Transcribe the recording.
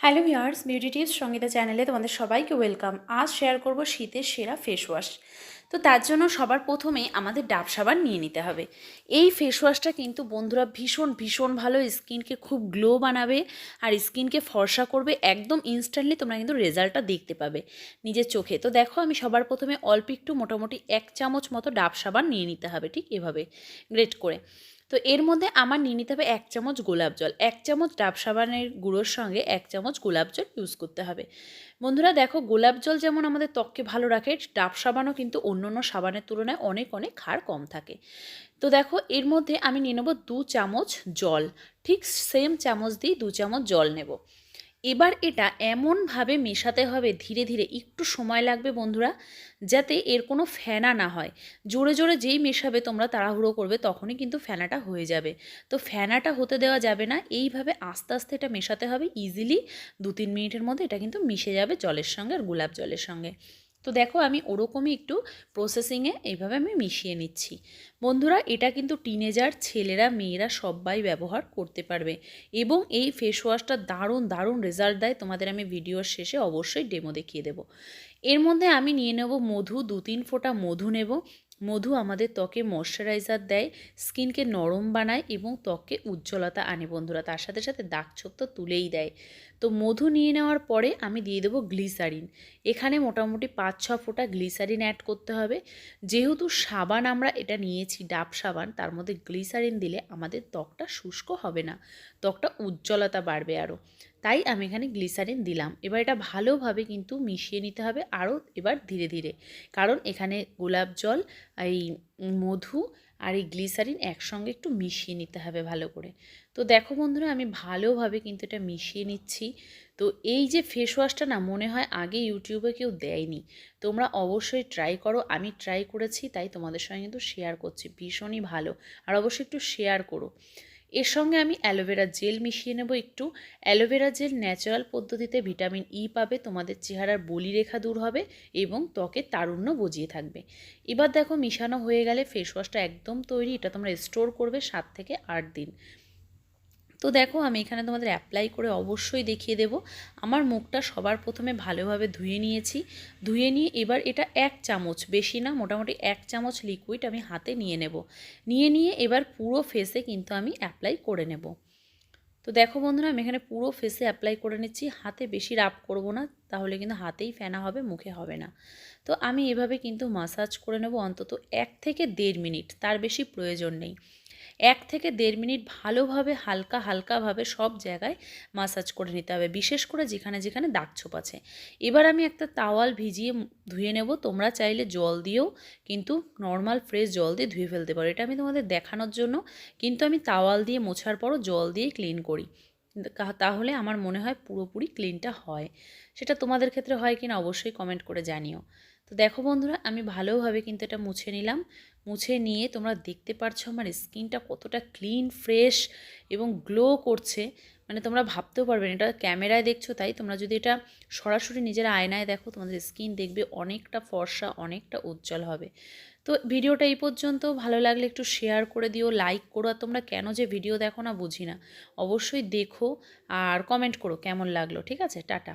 Hello viewers beauty tips Sangeeta চ্যানেলে তোমাদের সবাইকে ওয়েলকাম আজ শেয়ার করব শীতের সেরা ফেস ওয়াশ তো তার জন্য সবার প্রথমে আমাদের ডাব সাবান নিয়ে নিতে হবে। এই ফেস ওয়াশটা কিন্তু বন্ধুরা ভীষণ ভীষণ ভালো। স্কিনকে খুব গ্লো বানাবে আর স্কিনকে ফর্সা করবে একদম ইনস্ট্যান্টলি তোমরা কিন্তু রেজাল্টটা দেখতে পাবে নিজের চোখে। তো দেখো আমি সবার প্রথমে অল্প একটু মোটামুটি এক চামচ মতো ডাব সাবান নিয়ে নিতে হবে ঠিক এভাবে। গ্রেট করে। তো এর মধ্যে আমার নিয়ে নিতে হবে এক চামচ গোলাপ জল, এক চামচ ডাব সাবানের গুঁড়োর সঙ্গে এক চামচ গোলাপ জল ইউজ করতে হবে। বন্ধুরা দেখো গোলাপ জল যেমন আমাদের ত্বককে ভালো রাখে, ডাব সাবানও কিন্তু অন্য অন্য সাবানের তুলনায় অনেক অনেক ক্ষার কম থাকে। তো দেখো এর মধ্যে আমি নিয়ে নেব দু চামচ জল, ঠিক সেম চামচ দিয়ে দু চামচ জল নেব। এবার এটা এমনভাবে মেশাতে হবে, ধীরে ধীরে, একটু সময় লাগবে বন্ধুরা, যাতে এর কোনো ফেনা না হয়। জোরে জোরে যেই মেশাবে তোমরা তাড়াহুড়ো করবে, তখনই কিন্তু ফেনাটা হয়ে যাবে। তো ফেনাটা হতে দেওয়া যাবে না, এইভাবে আস্তে আস্তে এটা মেশাতে হবে ইজিলি দু তিন মিনিটের মধ্যে এটা কিন্তু মিশে যাবে জলের সঙ্গে আর গোলাপ জলের সঙ্গে। তো দেখো আমি ওরকমই একটু প্রসেসিংয়ে এইভাবে আমি মিশিয়ে নিচ্ছি। বন্ধুরা, এটা কিন্তু টিনেজার ছেলেরা, মেয়েরা সবাই ব্যবহার করতে পারবে এবং এই ফেস ওয়াশটা দারুণ দারুণ রেজাল্ট দেয়। তোমাদের আমি ভিডিওর শেষে অবশ্যই ডেমো দেখিয়ে দেবো। এর মধ্যে আমি নিয়ে নেব মধু, দু তিন ফোঁটা মধু নেব। মধু আমাদের ত্বকে ময়শ্চারাইজার দেয়, স্কিনকে নরম বানায় এবং ত্বককে উজ্জ্বলতা আনে বন্ধুরা। তার সাথে সাথে দাগ ছোপ তো তুলেই দেয়। তো মধু নিয়ে নেওয়ার পরে আমি দিয়ে দেবো গ্লিসারিন। এখানে মোটামুটি পাঁচ, ছ ফোঁটা গ্লিসারিন অ্যাড করতে হবে। যেহেতু সাবান আমরা এটা নিয়েছি, ডাব সাবান, তার মধ্যে গ্লিসারিন দিলে আমাদের ত্বকটা শুষ্ক হবে না, ত্বকটা উজ্জ্বলতা বাড়বে আরও তাই আমি এখানে গ্লিসারিন দিলাম। এবার এটা ভালোভাবে কিন্তু মিশিয়ে নিতে হবে আরও এবার ধীরে ধীরে। কারণ এখানে গোলাপ জল, এই মধু আর এই গ্লিসারিন একসঙ্গে একটু মিশিয়ে নিতে হবে ভালো করে। তো দেখো বন্ধুরা, আমি ভালোভাবে কিন্তু এটা মিশিয়ে নিচ্ছি। তো এই যে ফেস ওয়াশটা না মনে হয় আগে ইউটিউবে কেউ দেয়নি। তোমরা অবশ্যই ট্রাই করো। আমি ট্রাই করেছি, তাই তোমাদের সঙ্গে কিন্তু শেয়ার করছি। ভীষণই ভালো। আর অবশ্যই একটু শেয়ার করো। এর সঙ্গে আমি অ্যালোভেরা জেল মিশিয়ে নেব একটু। অ্যালোভেরা জেল ন্যাচারাল পদ্ধতিতে ভিটামিন ই পাবে, তোমাদের চেহারার বলি রেখা দূর হবে এবং ত্বকে তারুণ্য বজিয়ে থাকবে। এবার দেখো মিশানো হয়ে গেলে ফেসওয়াশটা একদম তৈরি, এটা তোমরা স্টোর করবে সাত থেকে আট দিন। তো দেখো, আমি এখানে তোমাদের অ্যাপ্লাই করে অবশ্যই দেখিয়ে দেব। আমার মুখটা সবার প্রথমে ভালোভাবে ধুয়ে নিয়েছি। ধুয়ে নিয়ে এবার এটা এক চামচ, বেশি না, মোটামুটি এক চামচ লিকুইড আমি হাতে নিয়ে নেব। নিয়ে নিয়ে এবার পুরো ফেসে কিন্তু আমি অ্যাপ্লাই করে নেব। তো দেখো বন্ধুরা, আমি এখানে পুরো ফেসে অ্যাপ্লাই করে নিচ্ছি। হাতে বেশি রাপ করব না, তাহলে কিন্তু হাতেই ফেনা হবে, মুখে হবে না। তো আমি এভাবে কিন্তু মাসাজ করে নেব অন্তত এক থেকে দেড় মিনিট, তার বেশি প্রয়োজন নেই। এক থেকে দেড় মিনিট ভালোভাবে হালকা হালকাভাবে সব জায়গায় মাসাজ করে নিতে হবে, বিশেষ করে যেখানে যেখানে দাগ ছোপ আছে। এবার আমি একটা তাওয়াল ভিজিয়ে ধুয়ে নেব, তোমরা চাইলে জল দিয়েও কিন্তু নর্মাল ফ্রেশ জল দিয়ে ধুয়ে ফেলতে পারো। এটা আমি তোমাদের দেখানোর জন্য, কিন্তু আমি তাওয়াল দিয়ে মোছার পরও জল দিয়ে ক্লিন করি। তাহলে আমার মনে হয় পুরোপুরি ক্লিনটা হয়। সেটা তোমাদের ক্ষেত্রে হয় কি না অবশ্যই কমেন্ট করে জানিও। তো দেখো বন্ধুরা, আমি ভালোভাবে কিন্তু এটা মুছে নিলাম। মুছে নিয়ে তোমরা দেখতে পারছ আমার স্কিনটা কতটা ক্লিন ফ্রেশ এবং গ্লো করছে। মানে তোমরা ভাবতেও পারবে না, এটা ক্যামেরায় দেখছ তাই তোমরা যদি এটা সরাসরি নিজের আয়নায় দেখো তোমাদের স্কিন দেখবে অনেকটা ফর্সা, অনেকটা উজ্জ্বল হবে। তো ভিডিওটা এই পর্যন্ত। ভালো লাগলে একটু শেয়ার করে দিও লাইক করো। আর তোমরা কেন যে ভিডিও দেখো না বুঝি না অবশ্যই দেখো আর কমেন্ট করো কেমন লাগল, ঠিক আছে? টাটা।